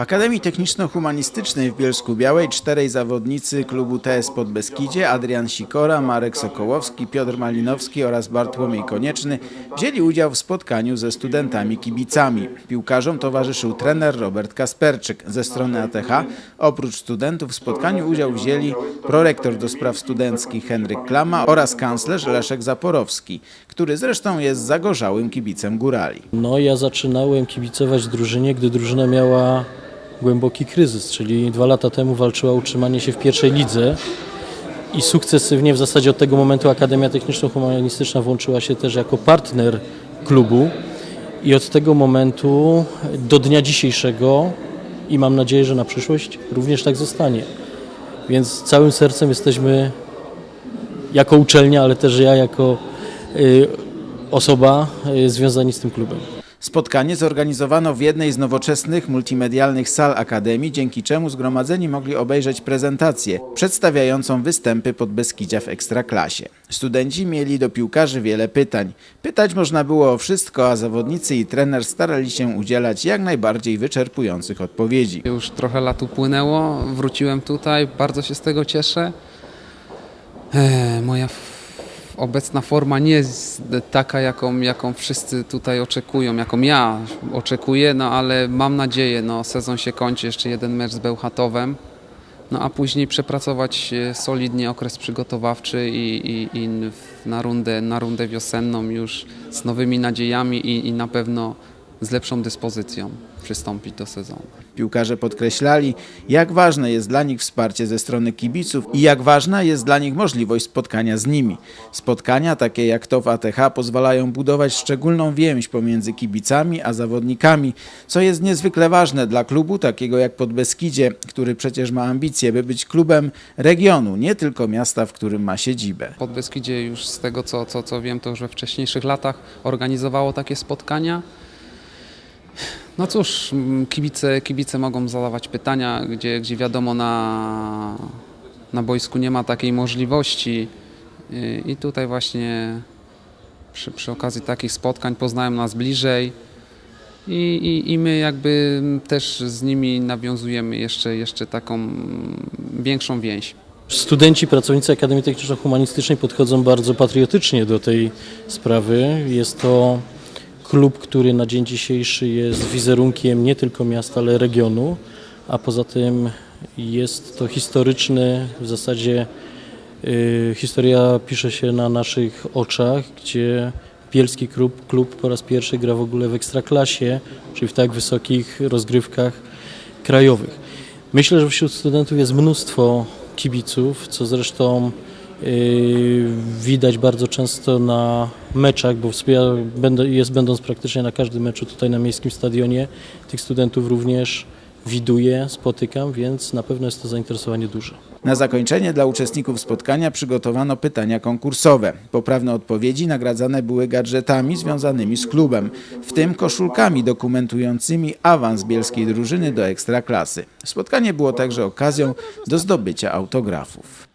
W Akademii Techniczno-Humanistycznej w Bielsku Białej czterej zawodnicy klubu TS Podbeskidzie Adrian Sikora, Marek Sokołowski, Piotr Malinowski oraz Bartłomiej Konieczny wzięli udział w spotkaniu ze studentami kibicami. Piłkarzom towarzyszył trener Robert Kasperczyk. Ze strony ATH oprócz studentów w spotkaniu udział wzięli prorektor do spraw studenckich Henryk Klama oraz kanclerz Leszek Zaporowski, który zresztą jest zagorzałym kibicem górali. No ja zaczynałem kibicować drużynie, gdy drużyna miała głęboki kryzys, czyli dwa lata temu walczyła o utrzymanie się w pierwszej lidze i sukcesywnie w zasadzie od tego momentu Akademia Techniczno-Humanistyczna włączyła się też jako partner klubu i od tego momentu do dnia dzisiejszego i mam nadzieję, że na przyszłość również tak zostanie. Więc całym sercem jesteśmy jako uczelnia, ale też ja jako y, osoba y, związani z tym klubem. Spotkanie zorganizowano w jednej z nowoczesnych multimedialnych sal Akademii, dzięki czemu zgromadzeni mogli obejrzeć prezentację przedstawiającą występy Podbeskidzia w Ekstraklasie. Studenci mieli do piłkarzy wiele pytań. Pytać można było o wszystko, a zawodnicy i trener starali się udzielać jak najbardziej wyczerpujących odpowiedzi. Już trochę lat upłynęło, wróciłem tutaj, bardzo się z tego cieszę. E, moja obecna forma nie jest taka, jaką, jaką wszyscy tutaj oczekują, jaką ja oczekuję, no ale mam nadzieję, no sezon się kończy, jeszcze jeden mecz z Bełchatowem, no a później przepracować e, solidnie okres przygotowawczy i, i, i na, rundę, na rundę wiosenną już z nowymi nadziejami i, i na pewno z lepszą dyspozycją przystąpić do sezonu. Piłkarze podkreślali, jak ważne jest dla nich wsparcie ze strony kibiców i jak ważna jest dla nich możliwość spotkania z nimi. Spotkania takie jak to w ATH pozwalają budować szczególną więź pomiędzy kibicami a zawodnikami, co jest niezwykle ważne dla klubu takiego jak Podbeskidzie, który przecież ma ambicje, by być klubem regionu, nie tylko miasta, w którym ma siedzibę. Podbeskidzie już z tego co, co, co wiem, to już we wcześniejszych latach organizowało takie spotkania. No cóż, mm, kibice, kibice mogą zadawać pytania, gdzie, gdzie wiadomo na, na boisku nie ma takiej możliwości I- tutaj właśnie przy, przy okazji takich spotkań poznają nas bliżej i, i, i my jakby też z nimi nawiązujemy jeszcze, jeszcze taką mm, większą więź. Studenci, pracownicy Akademii Techniczno-Humanistycznej podchodzą bardzo patriotycznie do tej sprawy. Jest to klub, który na dzień dzisiejszy jest wizerunkiem nie tylko miasta, ale regionu, a poza tym jest to historyczny, w zasadzie y, historia pisze się na naszych oczach, gdzie Bielski klub, klub po raz pierwszy gra w ogóle w Ekstraklasie, czyli w tak wysokich rozgrywkach krajowych. Myślę, że wśród studentów jest mnóstwo kibiców, co zresztą widać bardzo często na meczach, bo jest będąc praktycznie na każdym meczu tutaj na miejskim stadionie, tych studentów również widuję, spotykam, więc na pewno jest to zainteresowanie duże. Na zakończenie dla uczestników spotkania przygotowano pytania konkursowe. Poprawne odpowiedzi nagradzane były gadżetami związanymi z klubem, w tym koszulkami dokumentującymi awans bielskiej drużyny do ekstraklasy. Spotkanie było także okazją do zdobycia autografów.